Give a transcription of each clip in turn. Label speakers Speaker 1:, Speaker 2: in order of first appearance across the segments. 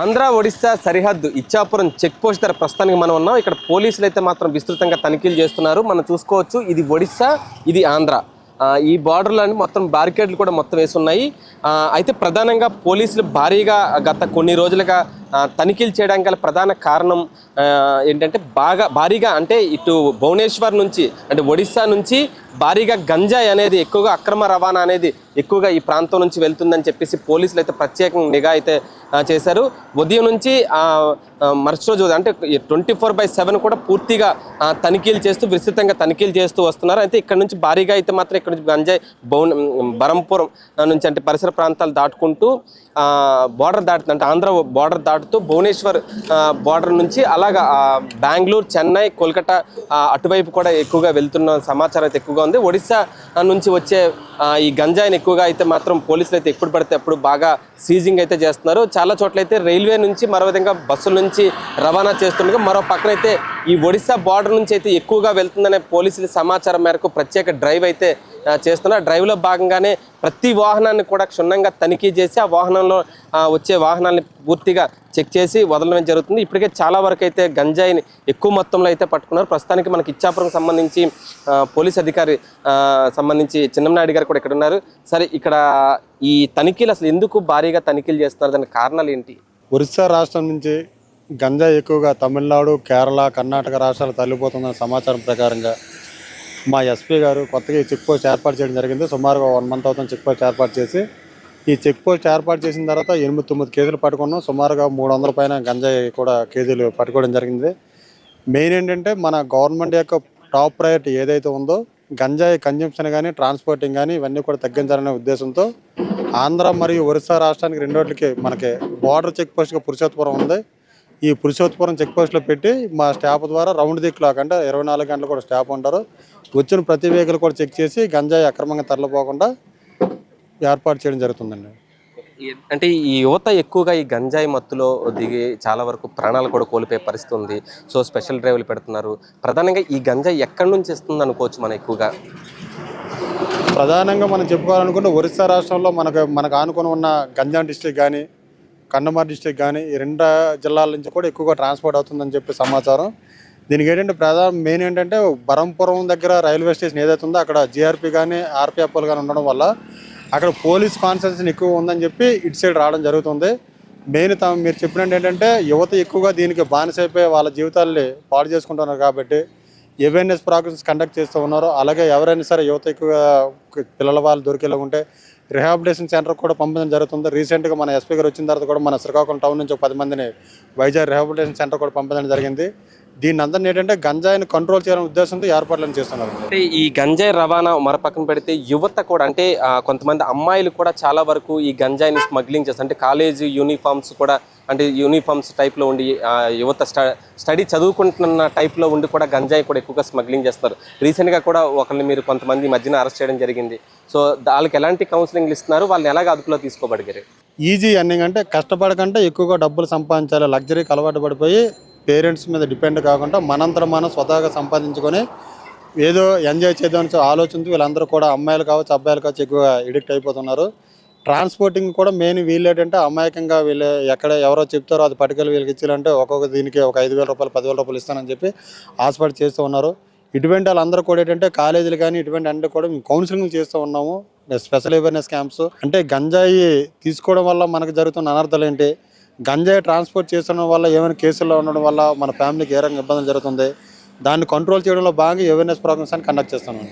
Speaker 1: ఆంధ్ర ఒడిశా సరిహద్దు Ichchapuram check post దగ్గర ప్రస్తుతానికి మనం ఉన్నాం. ఇక్కడ పోలీసులు అయితే మాత్రం విస్తృతంగా తనిఖీలు చేస్తున్నారు. మనం చూసుకోవచ్చు ఇది ఒడిశా ఇది ఆంధ్ర. ఈ బార్డర్లోని మొత్తం బ్యారికేడ్లు కూడా మొత్తం వేసి ఉన్నాయి. అయితే ప్రధానంగా పోలీసులు భారీగా గత కొన్ని రోజులుగా తనిఖీలు చేయడానికి గల ప్రధాన కారణం ఏంటంటే బాగా భారీగా అంటే ఇటు భువనేశ్వర్ నుంచి అంటే ఒడిస్సా నుంచి భారీగా గంజాయి అనేది ఎక్కువగా అక్రమ రవాణా అనేది ఎక్కువగా ఈ ప్రాంతం నుంచి వెళ్తుందని చెప్పేసి పోలీసులు అయితే ప్రత్యేకంగా నిఘా అయితే చేశారు. ఉదయం నుంచి మరుసటి రోజు అంటే ట్వంటీ ఫోర్ బై సెవెన్ కూడా పూర్తిగా తనిఖీలు చేస్తూ విస్తృతంగా తనిఖీలు చేస్తూ వస్తున్నారు. అయితే ఇక్కడ నుంచి భారీగా అయితే మాత్రం ఇక్కడ నుంచి గంజాయి భవన్ బరంపురం నుంచి అంటే పరిసర ప్రాంతాలు దాటుకుంటూ బార్డర్ దాటుతుంది. అంటే ఆంధ్ర బార్డర్ దాటుతూ భువనేశ్వర్ బార్డర్ నుంచి అలాగా బెంగళూరు చెన్నై కోల్కతా అటువైపు కూడా ఎక్కువగా వెళ్తున్న సమాచారం అయితే ఎక్కువగా ఉంది. ఒడిశా నుంచి వచ్చే ఈ గంజాయిని ఎక్కువగా అయితే మాత్రం పోలీసులు అయితే ఎప్పుడు పడితే అప్పుడు బాగా సీజింగ్ అయితే చేస్తున్నారు. చాలా చోట్ల అయితే రైల్వే నుంచి మరో విధంగా బస్సుల నుంచి రవాణా చేస్తుండగా మరో పక్కన అయితే ఈ ఒడిశా బార్డర్ నుంచి అయితే ఎక్కువగా వెళ్తుందనే పోలీసుల సమాచారం మేరకు ప్రత్యేక డ్రైవ్ అయితే ఆ, చేస్తున్నారు. డ్రైవ్లో భాగంగానే ప్రతి వాహనాన్ని కూడా క్షుణ్ణంగా తనిఖీ చేసి ఆ వాహనంలో వచ్చే వాహనాన్ని పూర్తిగా చెక్ చేసి వదలడం జరుగుతుంది. ఇప్పటికే చాలా వరకు అయితే గంజాయిని ఎక్కువ మొత్తంలో అయితే పట్టుకున్నారు. ప్రస్తుతానికి మనకి ఇచ్చాపురం సంబంధించి పోలీస్ అధికారి సంబంధించి చిన్నంనాయుడు గారు కూడా ఇక్కడ ఉన్నారు. సరే ఇక్కడ ఈ తనిఖీలు అసలు ఎందుకు భారీగా తనిఖీలు చేస్తున్నారు? దాని కారణాలు ఏంటి?
Speaker 2: ఒరిస్సా రాష్ట్రం నుంచి గంజా ఎక్కువగా తమిళనాడు కేరళ కర్ణాటక రాష్ట్రాలు తల్లిపోతుందన్న సమాచారం ప్రకారంగా మా ఎస్పీ గారు కొత్తగా ఈ చెక్ పోస్ట్ ఏర్పాటు చేయడం జరిగింది. సుమారుగా వన్ మంత్ అవుతుంది చెక్ పోస్ట్ ఏర్పాటు చేసి. ఈ చెక్ పోస్ట్ ఏర్పాటు చేసిన తర్వాత ఎనిమిది తొమ్మిది కేజీలు పట్టుకున్నాం. సుమారుగా మూడు వందల పైన గంజాయి కూడా కేజీలు పట్టుకోవడం జరిగింది. మెయిన్ ఏంటంటే మన గవర్నమెంట్ యొక్క టాప్ ప్రయారిటీ ఏదైతే ఉందో గంజాయి కన్జంప్షన్ కానీ ట్రాన్స్పోర్టింగ్ కానీ ఇవన్నీ కూడా తగ్గించాలనే ఉద్దేశంతో ఆంధ్ర మరియు ఒరిస్సా రాష్ట్రానికి రెండోట్లకి మనకి బార్డర్ చెక్ పోస్ట్గా పురుషోత్పురం ఉంది. ఈ పురుషోత్పురం చెక్ పోస్ట్లో పెట్టి మా స్టాఫ్ ద్వారా రౌండ్ ది క్లాక్ అంటే ఇరవై నాలుగు గంటలు కూడా స్టాఫ్ ఉంటారు. వచ్చిన ప్రతి వెహికల్ కూడా చెక్ చేసి గంజాయి అక్రమంగా తరలిపోకుండా ఏర్పాటు చేయడం జరుగుతుందండి.
Speaker 1: అంటే ఈ యువత ఎక్కువగా ఈ గంజాయి మత్తులో దిగి చాలా వరకు ప్రాణాలు కూడా కోల్పోయే పరిస్థితి ఉంది. సో స్పెషల్ డ్రైవ్లు పెడుతున్నారు. ప్రధానంగా ఈ గంజాయి ఎక్కడి నుంచి వస్తుంది అనుకోవచ్చు మనం ఎక్కువగా?
Speaker 2: ప్రధానంగా మనం చెప్పుకోవాలనుకుంటే ఒరిస్సా రాష్ట్రంలో మనకు మనకు ఆనుకొని ఉన్న గంజాం డిస్టిక్ కానీ కన్నమార్ డిస్టిక్ కానీ ఈ రెండు జిల్లాల నుంచి కూడా ఎక్కువగా ట్రాన్స్పోర్ట్ అవుతుందని చెప్పి సమాచారం. దీనికి ఏంటంటే ప్రధాన మెయిన్ ఏంటంటే బరంపురం దగ్గర రైల్వే స్టేషన్ ఏదైతే ఉందో అక్కడ జీఆర్పీ కానీ ఆర్పిఎఫ్లు కానీ ఉండడం వల్ల అక్కడ పోలీస్ కాన్సన్ట్రేషన్ ఎక్కువ ఉందని చెప్పి ఇటు సైడ్ రావడం జరుగుతుంది. మెయిన్ తమ మీరు చెప్పినట్టు ఏంటంటే యువత ఎక్కువగా దీనికి బానిసైపోయి వాళ్ళ జీవితాల్ని పాడు చేసుకుంటున్నారు కాబట్టి అవేర్నెస్ ప్రోగ్రామ్స్ కండక్ట్ చేస్తూ ఉన్నారు. అలాగే ఎవరైనా సరే యువత ఎక్కువగా పిల్లల వాళ్ళు దొరికేలా ఉంటే రిహాబిలిటేషన్ సెంటర్ కూడా పంపడం జరుగుతుంది. రీసెంట్గా మన ఎస్పీ గారు వచ్చిన తర్వాత కూడా మన శ్రీకాకుళం టౌన్ నుంచి ఒక పది మందిని వైజాగ్ రిహాబిలిటేషన్ సెంటర్ కూడా పంపడం జరిగింది. దీన్ని అందరిని ఏంటంటే గంజాయిని కంట్రోల్ చేయాలనే ఉద్దేశంతో ఏర్పాట్లను చేస్తున్నారు.
Speaker 1: అంటే ఈ గంజాయి రవాణా మర పక్కన పెడితే యువత కూడా అంటే కొంతమంది అమ్మాయిలు కూడా చాలా వరకు ఈ గంజాయిని స్మగ్లింగ్ చేస్తారు. అంటే కాలేజ్ యూనిఫామ్స్ కూడా అంటే యూనిఫామ్స్ టైప్లో ఉండి యువత స్ట- స్టడీ చదువుకుంటున్న టైప్లో ఉండి కూడా గంజాయి కూడా ఎక్కువగా స్మగ్లింగ్ చేస్తారు. రీసెంట్గా కూడా ఒకరిని మీరు కొంతమంది మధ్యన అరెస్ట్ చేయడం జరిగింది. సో వాళ్ళకి ఎలాంటి కౌన్సిలింగ్ ఇస్తున్నారు? వాళ్ళని ఎలాగ అదుపులో తీసుకోబడిగారు?
Speaker 2: ఈజీ ఎర్నింగ్ అంటే కష్టపడకంటే ఎక్కువగా డబ్బులు సంపాదించాలి. లగ్జరీకి అలవాటు పడిపోయి పేరెంట్స్ మీద డిపెండ్ కాకుండా మనంతరం మనం స్వతహాగా సంపాదించుకొని ఏదో ఎంజాయ్ చేద్దామని ఆలోచనతో వీళ్ళందరూ కూడా అమ్మాయిలు కావచ్చు అబ్బాయిలు కావచ్చు ఎక్కువగా ఎడిక్ట్ అయిపోతున్నారు. ట్రాన్స్పోర్టింగ్ కూడా మెయిన్ వీళ్ళు ఏంటంటే అమాయకంగా వీళ్ళు ఎక్కడ ఎవరో చెప్తారో అది పట్టుకెళ్ళి వీళ్ళకి ఇచ్చారంటే ఒక్కొక్క దీనికి ఒక ఐదు వేల రూపాయలు పదివేల రూపాయలు ఇస్తానని చెప్పి హాస్పిటల్ చేస్తూ ఉన్నారు. ఇటువంటి వాళ్ళందరూ కూడా ఏంటంటే కాలేజీలు కానీ ఇటువంటి అన్ని కూడా మేము కౌన్సిలింగ్ చేస్తూ ఉన్నాము. స్పెషల్ అవేర్నెస్ క్యాంప్స్ అంటే గంజాయి తీసుకోవడం వల్ల మనకు జరుగుతున్న అనర్థాలు ఏంటి? గంజాయి ట్రాన్స్పోర్ట్ చేస్తున్న వల్ల ఏమైనా కేసుల్లో ఉండడం వల్ల మన ఫ్యామిలీకి ఏ రకంగా ఇబ్బందులు జరుగుతుంది? దాన్ని కంట్రోల్ చేయడంలో భాగంగా అవేర్నెస్ ప్రోగ్రామ్స్ అని కండక్ట్ చేస్తున్నాం.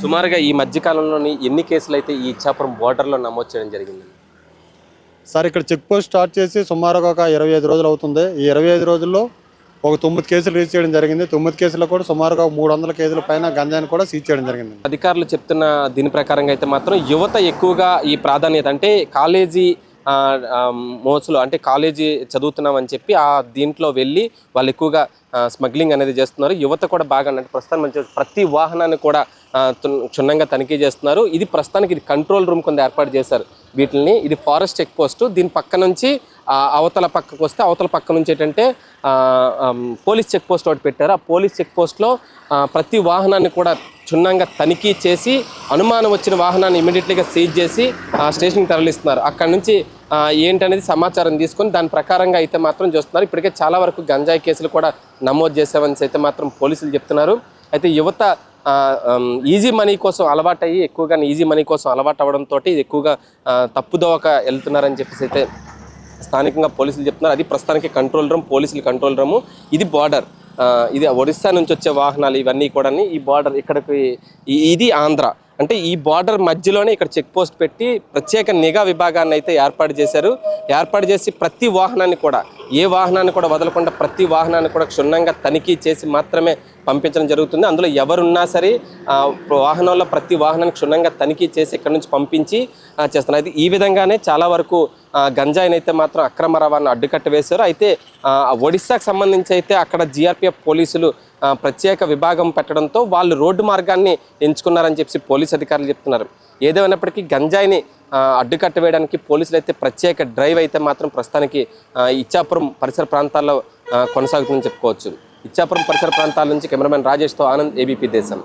Speaker 1: సుమారుగా ఈ మధ్యకాలంలోని ఎన్ని కేసులు అయితే ఈ ఇచ్చాపురం బోర్డర్లో నమోదు చేయడం జరిగింది?
Speaker 2: సార్ ఇక్కడ చెక్ పోస్ట్ స్టార్ట్ చేసి సుమారుగా ఒక ఇరవై ఐదు రోజులు అవుతుంది. ఈ ఇరవై ఐదు రోజుల్లో ఒక తొమ్మిది కేసులు రిజిస్టర్ చేయడం జరిగింది. తొమ్మిది కేసుల్లో కూడా సుమారుగా మూడు వందల కేసుల పైన గంజాయిని కూడా సీజ్ చేయడం జరిగింది.
Speaker 1: అధికారులు చెప్తున్న దీని ప్రకారంగా అయితే మాత్రం యువత ఎక్కువగా ఈ ప్రాధాన్యత అంటే కాలేజీ మోసులు అంటే కాలేజీ చదువుతున్నామని చెప్పి ఆ దీంట్లో వెళ్ళి వాళ్ళు ఎక్కువగా స్మగ్లింగ్ అనేది చేస్తున్నారు. యువత కూడా బాగా అంటే ప్రస్తుతానికి మంచి ప్రతి వాహనాన్ని కూడా క్షుణ్ణంగా తనిఖీ చేస్తున్నారు. ఇది ప్రస్తుతానికి ఇది కంట్రోల్ రూమ్ కొంత ఏర్పాటు చేశారు వీటిని ఇది ఫారెస్ట్ చెక్ పోస్ట్. దీని పక్క నుంచి అవతల పక్కకు వస్తే అవతల పక్క నుంచి ఏంటంటే పోలీస్ చెక్ పోస్ట్ ఒకటి పెట్టారు. ఆ పోలీస్ చెక్ పోస్ట్లో ప్రతి వాహనాన్ని కూడా క్షుణ్ణంగా తనిఖీ చేసి అనుమానం వచ్చిన వాహనాన్ని ఇమీడియట్లీగా సీజ్ చేసి స్టేషన్కి తరలిస్తున్నారు. అక్కడ నుంచి ఏంటనేది సమాచారం తీసుకొని దాని ప్రకారంగా అయితే మాత్రం చూస్తున్నారు. ఇప్పటికే చాలా వరకు గంజాయి కేసులు కూడా నమోదు చేసామని అయితే మాత్రం పోలీసులు చెప్తున్నారు. అయితే యువత ఈజీ మనీ కోసం అలవాటు అయ్యి ఎక్కువగా ఈజీ మనీ కోసం అలవాటు అవ్వడంతో ఎక్కువగా తప్పుదోవక వెళ్తున్నారని చెప్పేసి అయితే స్థానికంగా పోలీసులు చెప్తున్నారు. అది ప్రస్తుతానికి కంట్రోల్ రూమ్ పోలీసులు కంట్రోల్ రూము ఇది బార్డర్ ఇది ఒడిస్సా నుంచి వచ్చే వాహనాలు ఇవన్నీ కూడా ఈ బార్డర్ ఇక్కడికి ఇది ఆంధ్ర. అంటే ఈ బార్డర్ మధ్యలోనే ఇక్కడ చెక్ పోస్ట్ పెట్టి ప్రత్యేక నిఘా విభాగాన్ని అయితే ఏర్పాటు చేశారు. ఏర్పాటు చేసి ప్రతి వాహనాన్ని కూడా ఏ వాహనాన్ని కూడా వదలకుండా ప్రతి వాహనాన్ని కూడా క్షుణ్ణంగా తనిఖీ చేసి మాత్రమే పంపించడం జరుగుతుంది. అందులో ఎవరున్నా సరే వాహనంలో ప్రతి వాహనాన్ని క్షుణ్ణంగా తనిఖీ చేసి ఇక్కడ నుంచి పంపించి చేస్తున్నారు. అయితే ఈ విధంగానే చాలా వరకు గంజాయిని అయితే మాత్రం అక్రమ రవాణా అడ్డుకట్ట వేశారు. అయితే ఒడిశాకు సంబంధించి అయితే అక్కడ జిఆర్పిఎఫ్ పోలీసులు ప్రత్యేక విభాగం పెట్టడంతో వాళ్ళు రోడ్డు మార్గాన్ని ఎంచుకున్నారని చెప్పి పోలీసు అధికారులు చెప్తున్నారు. ఏదేమైనప్పటికీ గంజాయిని అడ్డుకట్ట వేయడానికి పోలీసులు అయితే ప్రత్యేక డ్రైవ్ అయితే మాత్రం ప్రస్తుతానికి ఇచ్చాపురం పరిసర ప్రాంతాల్లో కొనసాగుతుందని చెప్పుకోవచ్చు. ఇచ్చాపురం పరిసర ప్రాంతాల నుంచి కెమెరామెన్ రాజేష్తో ఆనంద్ ఏబీపీ దేశం.